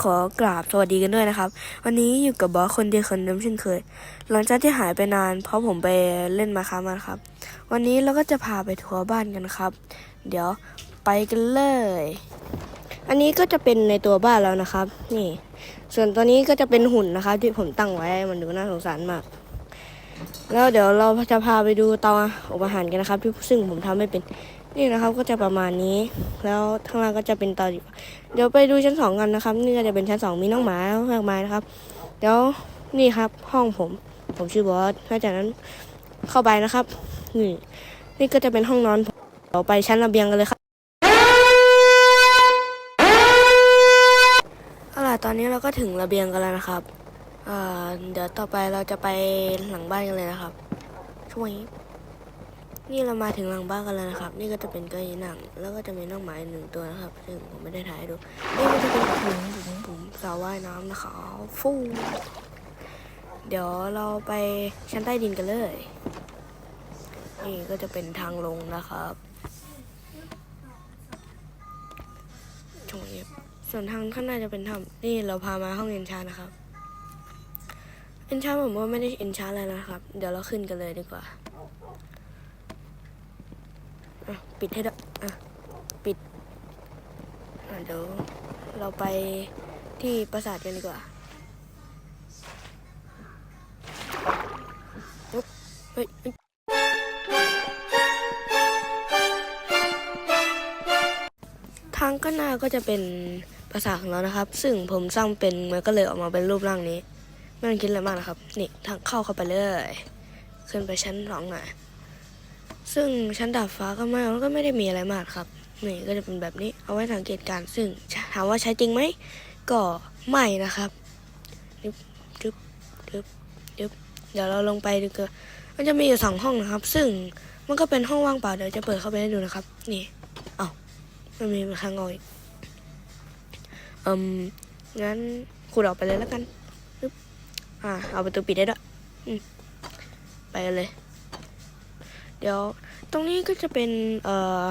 ขอกราบสวัสดีกันด้วยนะครับ วันนี้อยู่กับบอสคนเดียวคนเดิมเช่นเคย หลังจากที่หายไปนาน เพราะผมไปเล่นมาค้ามาครับ วันนี้เราก็จะพาไปทัวร์บ้านกันครับ เดี๋ยวไปกันเลย อันนี้ก็จะเป็นในตัวบ้านแล้วนะครับ นี่ ส่วนตัวนี้ก็จะเป็นหุ่นนะครับ ที่ผมตั้งไว้มันดูน่าสงสารมาก แล้วเดี๋ยวเราจะพาไปดูเตาอบอาหารกันนะครับ ที่ซึ่งผมทำไม่เป็น นี่นะครับก็จะประมาณนี้ แล้วข้างล่างก็จะเป็นตอยู่เดี๋ยวไปดูชั้นสองกันนะครับ นี่ก็จะเป็นชั้นสองมีน้องหมามากมายนะครับ เดี๋ยวนี่ครับห้องผม ผมชื่อบอสหลังจากนั้นเข้าไปนะครับ นี่ นี่ก็จะเป็นห้องนอนผมเดี๋ยวไปชั้นระเบียงกันเลยครับเอาล่ะตอนนี้เราก็ถึงระเบียงกันแล้วนะครับเเดี๋ยวต่อไปเราจะไปหลังบ้านกันเลยนะครับช่วย นี่เรามาถึงหลังบ้านกันแล้วนะครับ นี่ก็จะเป็นเก้าอี้นั่งแล้วก็จะมีน้องหมาหนึ่งตัวนะครับ ซึ่งผมไม่ได้ถ่ายดูนี่ก็จะเป็นผุมผุมผุมสาวว่ายน้ำนะครับฟูเดี๋ยวเราไปชั้นใต้ดินกันเลย นี่ก็จะเป็นทางลงนะครับตรงนี้ส่วนทางข้างหน้าจะเป็นถ้ำนี่เราพามาห้องเอ็นชานะครับ เอ็นชาผมว่าไม่ได้เอ็นชาอะไรนะครับ เดี๋ยวเราขึ้นกันเลยดีกว่า ปิดให้ด้วยอะปิดเดี๋ยวเราไปที่ปราสาทกันดีกว่าเฮ้ยทางข้างหน้าก็จะเป็นปราสาทของเรานะครับ ซึ่งผมสร้างเป็นมันก็เลยออกมาเป็นรูปร่างนี้ ไม่ต้องคิดอะไรมากนะครับ นี่ทางเข้าเข้าไปเลย ขึ้นไปชั้นสองหน่อย ซึ่งชั้นดาดฟ้าก็ไม่มันก็ไม่ได้มีอะไรมากครับนี่ก็จะเป็นแบบนี้เอาไว้สังเกตการซึ่งถามว่าใช้จริงไหมก็ไม่นะครับดึบดึบดึบดึบเดี๋ยวเราลงไปดูกันมันจะมีอยู่สองห้องนะครับ ซึ่งมันก็เป็นห้องว่างเปล่าเดี๋ยวจะเปิดเข้าไปให้ดูนะครับ นี่เอ้ามันมีข้างอกอีกอืมงั้นขุดออกไปเลยแล้วกันอ่าเอาประตูปิดได้ด้วยอืมไปกันเลย เดี๋ยวตรงนี้ก็จะเป็นเอ่อ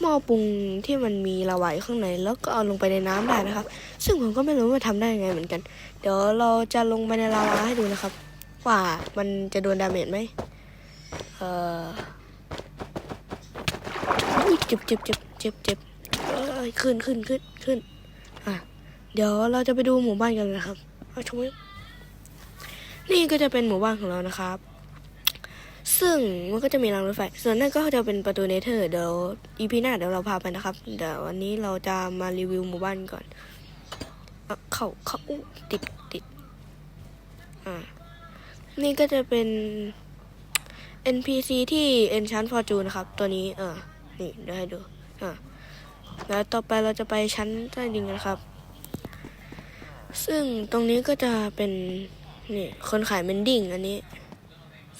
หม้อปรุงที่มันมีลาวาอยู่ข้างใน แล้วก็เอาลงไปในน้ำได้นะครับ ซึ่งผมก็ไม่รู้ว่าทำได้ยังไงเหมือนกัน เดี๋ยวเราจะลงไปในลาวาให้ดูนะครับ ว่ามันจะโดนดาเมจไหมเอ่ออุ๊ยเจ็บเจ็บเจ็บเจ็บเจ็บเอ้ยขึ้นขึ้นขึ้นขึ้นอะเดี๋ยวเราจะไปดูหมู่บ้านกันนะครับเอาชมนี่ก็จะเป็นหมู่บ้านของเรานะครับ ซึ่งมันก็จะมีรางรถไฟ ส่วนนั่นก็จะเป็นประตูเนเธอร์ เดี๋ยวอีพีหน้าเดี๋ยวเราพาไปนะครับ เดี๋ยววันนี้เราจะมารีวิวหมู่บ้านก่อน เขาเขาติดติด อ่า นี่ก็จะเป็น NPC ที่ Enchant Fortune นะครับ ตัวนี้ เออ นี่เดี๋ยวให้ดู อ่า แล้วต่อไปเราจะไปชั้นใต้ดินกันครับ ซึ่งตรงนี้ก็จะเป็น นี่ คนขายเมนดิ้งอันนี้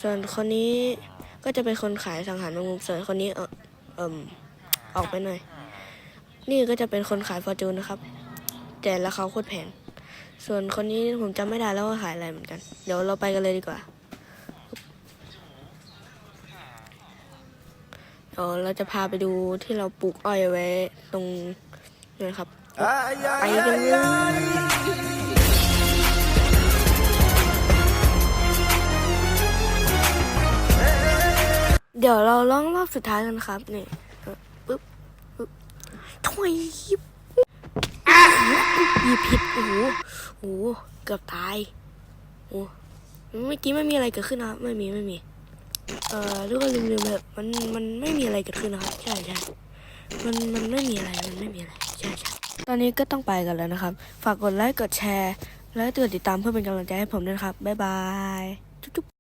ส่วนคนนี้ก็จะเป็นคนขายสังหารแมงมุมส่วนคนนี้เออเอิ่มออกไปหน่อย นี่ก็จะเป็นคนขายฟอร์จูนนะครับ แต่ราคาโคตรแพงส่วนคนนี้ผมจำไม่ได้แล้วว่าขายอะไรเหมือนกัน เดี๋ยวเราไปกันเลยดีกว่าเดี๋ยวเราจะพาไปดูที่เราปลูกอ้อยไว้ตรงนี่นครับไปกันเลย ดี๋ยวเราลองรอบสุดท้ายกันครับนี่เออปึ๊บปึ๊บถุยอะหยิบผิดโอ้โหโอ้โหเกือบตายโอ้เมื่อกี้ไม่มีอะไรเกิดขึ้นนะไม่มีไม่มี เอ่อทุกคนลืมๆแบบมันมันไม่มีอะไรเกิดขึ้นนะครับใช่ใช่มันมันไม่มีอะไรมันไม่มีอะไรใช่ใช่ตอนนี้ก็ต้องไปกันแล้วนะครับ ฝากกดไลค์กดแชร์ และกดติดตามเพื่อเป็นกำลังใจให้ผมด้วยนะครับบ๊ายบายจุ๊บ